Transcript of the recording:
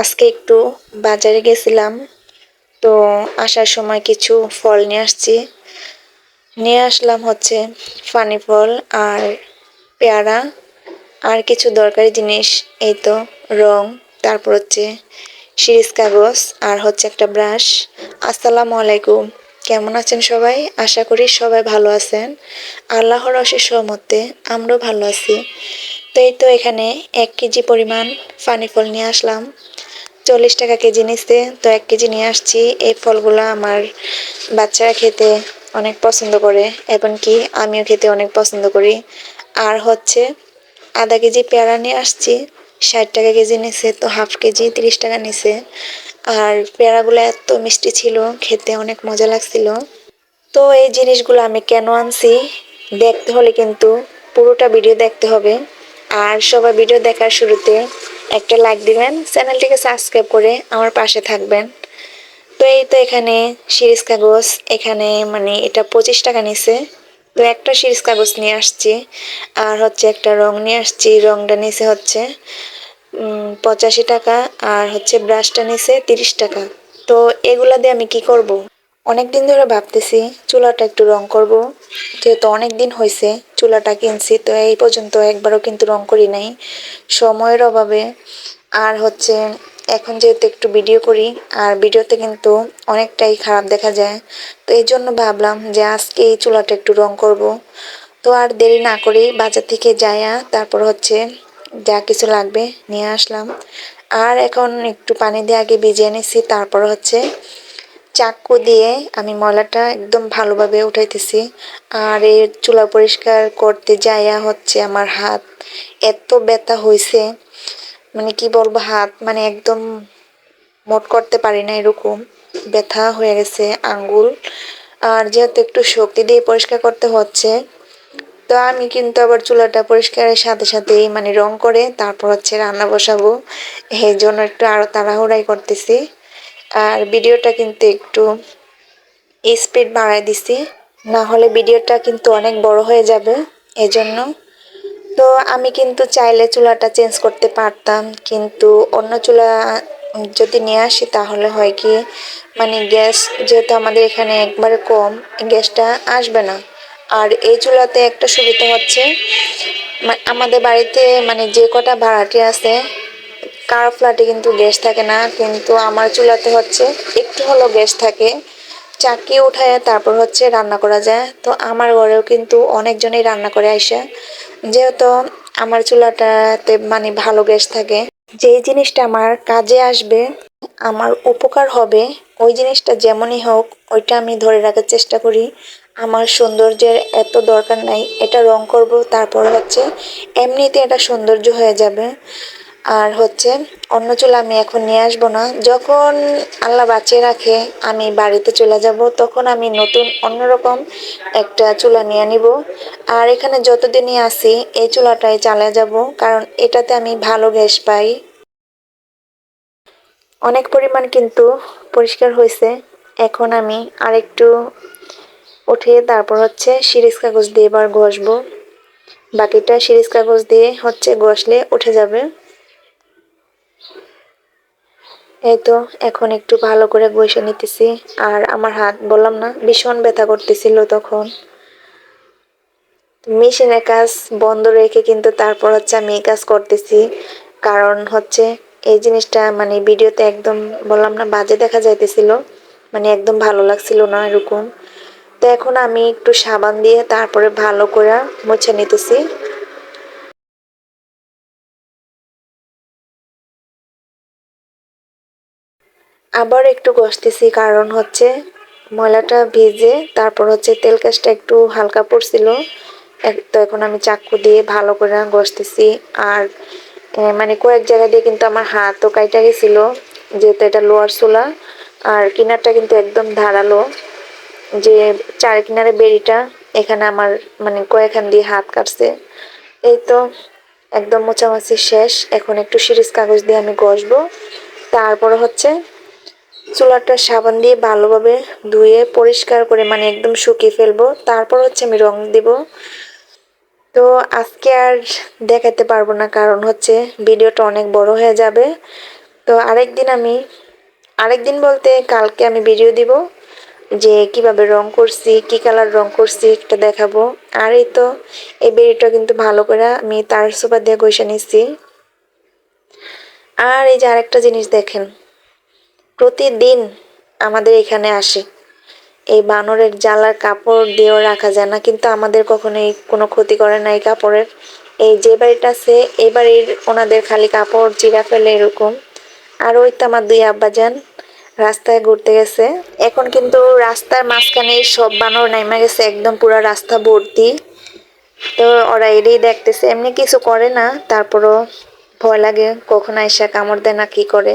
আজকে একটু বাজারে গেছিলাম, তো আসার সময় কিছু ফল নিয়ে আসছি। নিয়ে আসলাম হচ্ছে ফানি ফল আর পেয়ারা আর কিছু দরকারি জিনিস, এই তো রং, তারপর হচ্ছে সিরিজ কাগজ আর হচ্ছে একটা ব্রাশ। আসসালামু আলাইকুম, কেমন আছেন সবাই? আশা করি সবাই ভালো আছেন। আল্লাহর অশেষ সহমতে আমরাও ভালো আছি। তো এই তো এখানে এক কেজি পরিমাণ ফানি ফল নিয়ে আসলাম। চল্লিশ টাকা কেজি নিচ্ছে তো এক কেজি নিয়ে আসছি। এই ফলগুলো আমার বাচ্চারা খেতে অনেক পছন্দ করে এবং কি আমিও খেতে অনেক পছন্দ করি। আর হচ্ছে আধা কেজি পেয়ারা নিয়ে আসছি, ষাট টাকা কেজি নিছে, তো হাফ কেজি তিরিশ টাকা নিছে। আর পেয়ারাগুলো এত মিষ্টি ছিল, খেতে অনেক মজা লাগছিল। তো এই জিনিসগুলো আমি কেন আনছি, দেখতে হলে কিন্তু পুরোটা ভিডিও দেখতে হবে। আর সবাই ভিডিও দেখার শুরুতে একটা লাইক দিবেন চ্যানেলটিকে সাবস্ক্রাইব করে আমার পাশে থাকবেন। তো এই তো এখানে সিরিজ কাগজ, এখানে মানে এটা পঁচিশ টাকা নিছে। তো একটা সিরিজ কাগজ নিয়ে আসছি, আর হচ্ছে একটা রং নিয়ে আসছি, রংটা নিচে হচ্ছে পঁচাশি টাকা, আর হচ্ছে ব্রাশটা নিচে তিরিশ টাকা। তো এগুলা দিয়ে আমি কি করব। অনেক দিন ধরে ভাবতেছি চুলাটা একটু রং করব। যেহেতু অনেক দিন হয়েছে চুলাটা কিনছি, তো এই পর্যন্ত একবারও কিন্তু রং করি নাই। সময়ের অভাবে। আর হচ্ছে এখন যেহেতু একটু ভিডিও করি, আর ভিডিওতে কিন্তু অনেকটাই খারাপ দেখা যায়। তো এই জন্য ভাবলাম যে আজকে এই চুলাটা একটু রং করব। তো আর দেরি না করি বাজার থেকে যায়া তারপর হচ্ছে যা কিছু লাগবে নিয়ে আসলাম। আর এখন একটু পানি দিয়ে আগে ভিজিয়ে নিছি, তারপর হচ্ছে চাকু দিয়ে আমি ময়লাটা একদম ভালোভাবে উঠাইতেছি। আর এই চুলা পরিষ্কার করতে যাইয়া হচ্ছে আমার হাত। এত ব্যথা হয়েছে মানে কি বলব, হাত মানে একদম মোট করতে পারি না এরকম। ব্যথা হয়ে গেছে আঙ্গুল। আর যেহেতু একটু শক্তি দিয়ে পরিষ্কার করতে হচ্ছে, তো আমি কিন্তু আবার চুলাটা পরিষ্কারের সাথে সাথেই মানে রং করে তারপর হচ্ছে রান্না বসাবো। এই জন্য একটু আরও তাড়াহুড়াই করতেছি। আর ভিডিওটা কিন্তু একটু স্পিড বাড়াই দিছি। না হলে ভিডিওটা কিন্তু অনেক বড় হয়ে যাবে, এজন্য। তো আমি কিন্তু চাইলে চুলাটা চেঞ্জ করতে পারতাম, কিন্তু অন্য চুলা যদি নিয়ে আসি তাহলে হয় কি মানে গ্যাস যেহেতু আমাদের এখানে একবারে কম, গ্যাসটা আসবে না। আর এই চুলাতে একটা সুবিধা হচ্ছে আমাদের বাড়িতে মানে যে কটা ভাড়াটি আছে কারও ফ্ল্যাটে কিন্তু গ্যাস থাকে না, কিন্তু আমার চুলাতে হচ্ছে একটু হলো গ্যাস থাকে। চাকি উঠায় তারপর হচ্ছে রান্না করা যায়। তো আমার ঘরেও কিন্তু অনেকজনেই রান্না করে আইসা যেহেতু আমার চুলাটাতে মানে ভালো গ্যাস থাকে। যেই জিনিসটা আমার কাজে আসবে, আমার উপকার হবে, ওই জিনিসটা যেমনই হোক, ওইটা আমি ধরে রাখার চেষ্টা করি। আমার সৌন্দর্যের এত দরকার নাই, এটা রং করব, তারপর হচ্ছে এমনিতে এটা সৌন্দর্য হয়ে যাবে। আর হচ্ছে, অন্য চুলা আমি এখন নিয়ে আসব না। যখন আল্লাহ বাঁচিয়ে রাখে, আমি বাড়িতে চলে যাব, তখন আমি নতুন, অন্যরকম একটা চুলা নিয়ে নিব। আর এখানে যতদিনই আসি, এই চুলাটাই চালিয়ে যাব, কারণ এটাতে আমি ভালো গ্যাস পাই। অনেক পরিমাণ কিন্তু পরিষ্কার হয়েছে। এখন আমি আরেকটু উঠে তারপর হচ্ছে সিরিজ কাগজ দিয়ে এবার ঘষবো। বাকিটা সিরিজ কাগজ দিয়ে হচ্ছে ঘষলে উঠে যাবে। এই তো এখন একটু ভালো করে বসে নিতেছি। আর আমার হাত, বললাম না, ভীষণ ব্যথা করতেছিল তখন। মেশিনের কাজ বন্ধ রেখে কিন্তু তারপর হচ্ছে আমি এই কাজ করতেছি। কারণ হচ্ছে এই জিনিসটা মানে ভিডিওতে একদম, বললাম না, বাজে দেখা যাইতেছিল। মানে একদম ভালো লাগছিল না এরকম। তো এখন আমি একটু সাবান দিয়ে তারপরে ভালো করে মুছে নিতেছি। আবার একটু ঘষতেছি কারণ হচ্ছে ময়লাটা ভিজে, তারপর হচ্ছে তেল কাজটা একটু হালকা পড়ছিল। তো এখন আমি চাকু দিয়ে ভালো করে ঘষতেছি আর মানে কয়েক জায়গা দিয়ে কিন্তু আমার হাতও কাইটা গেছিল, যেহেতু এটা লোয়ার চোলা। আর কিনারটা কিন্তু একদম ধারালো, যে চার কিনারে বেড়িটা, এখানে আমার মানে কয়েকখান দিয়ে হাত কাটছে। এই তো একদম মোচামাছি শেষ। এখন একটু সিরিজ কাগজ দিয়ে আমি ঘষবো তারপরে হচ্ছে চুলাটা সাবান দিয়ে ভালোভাবে ধুয়ে পরিষ্কার করে মানে একদম শুকিয়ে ফেলব। তারপর হচ্ছে আমি রং দিব। তো আজকে আর দেখাতে পারব না, কারণ হচ্ছে ভিডিওটা অনেক বড় হয়ে যাবে। তো আরেকদিন আমি, আরেকদিন বলতে কালকে আমি ভিডিও দিব যে কীভাবে রং করছি, কি কালার রং করছি, একটা দেখাবো। আর এই তো, এই বেড়িটা কিন্তু ভালো করে আমি তার সোপা দিয়ে ঘষে নিচ্ছি আর এই যে আরেকটা জিনিস দেখেন প্রতিদিন আমাদের এখানে আসে। এই বানরের জ্বালার কাপড় দিয়েও রাখা যায় না, কিন্তু আমাদের কখনোই কোনো ক্ষতি করে না এই কাপড়ের। এই যে বাড়িটা আছে এই বাড়ির ওনাদের খালি কাপড় চিরা ফেলে এরকম। আর ওই তো আমার দুই আব্বাজান রাস্তায় ঘুরতে গেছে। এখন কিন্তু রাস্তার মাঝখানে সব বানর নাইমা গেছে, একদম পুরো রাস্তা ভর্তি। তো ওরা এটাই দেখতেছে, এমনি কিছু করে না, তারপরও ভয় লাগে কখন আইসা কামড় দেয় না, কি করে।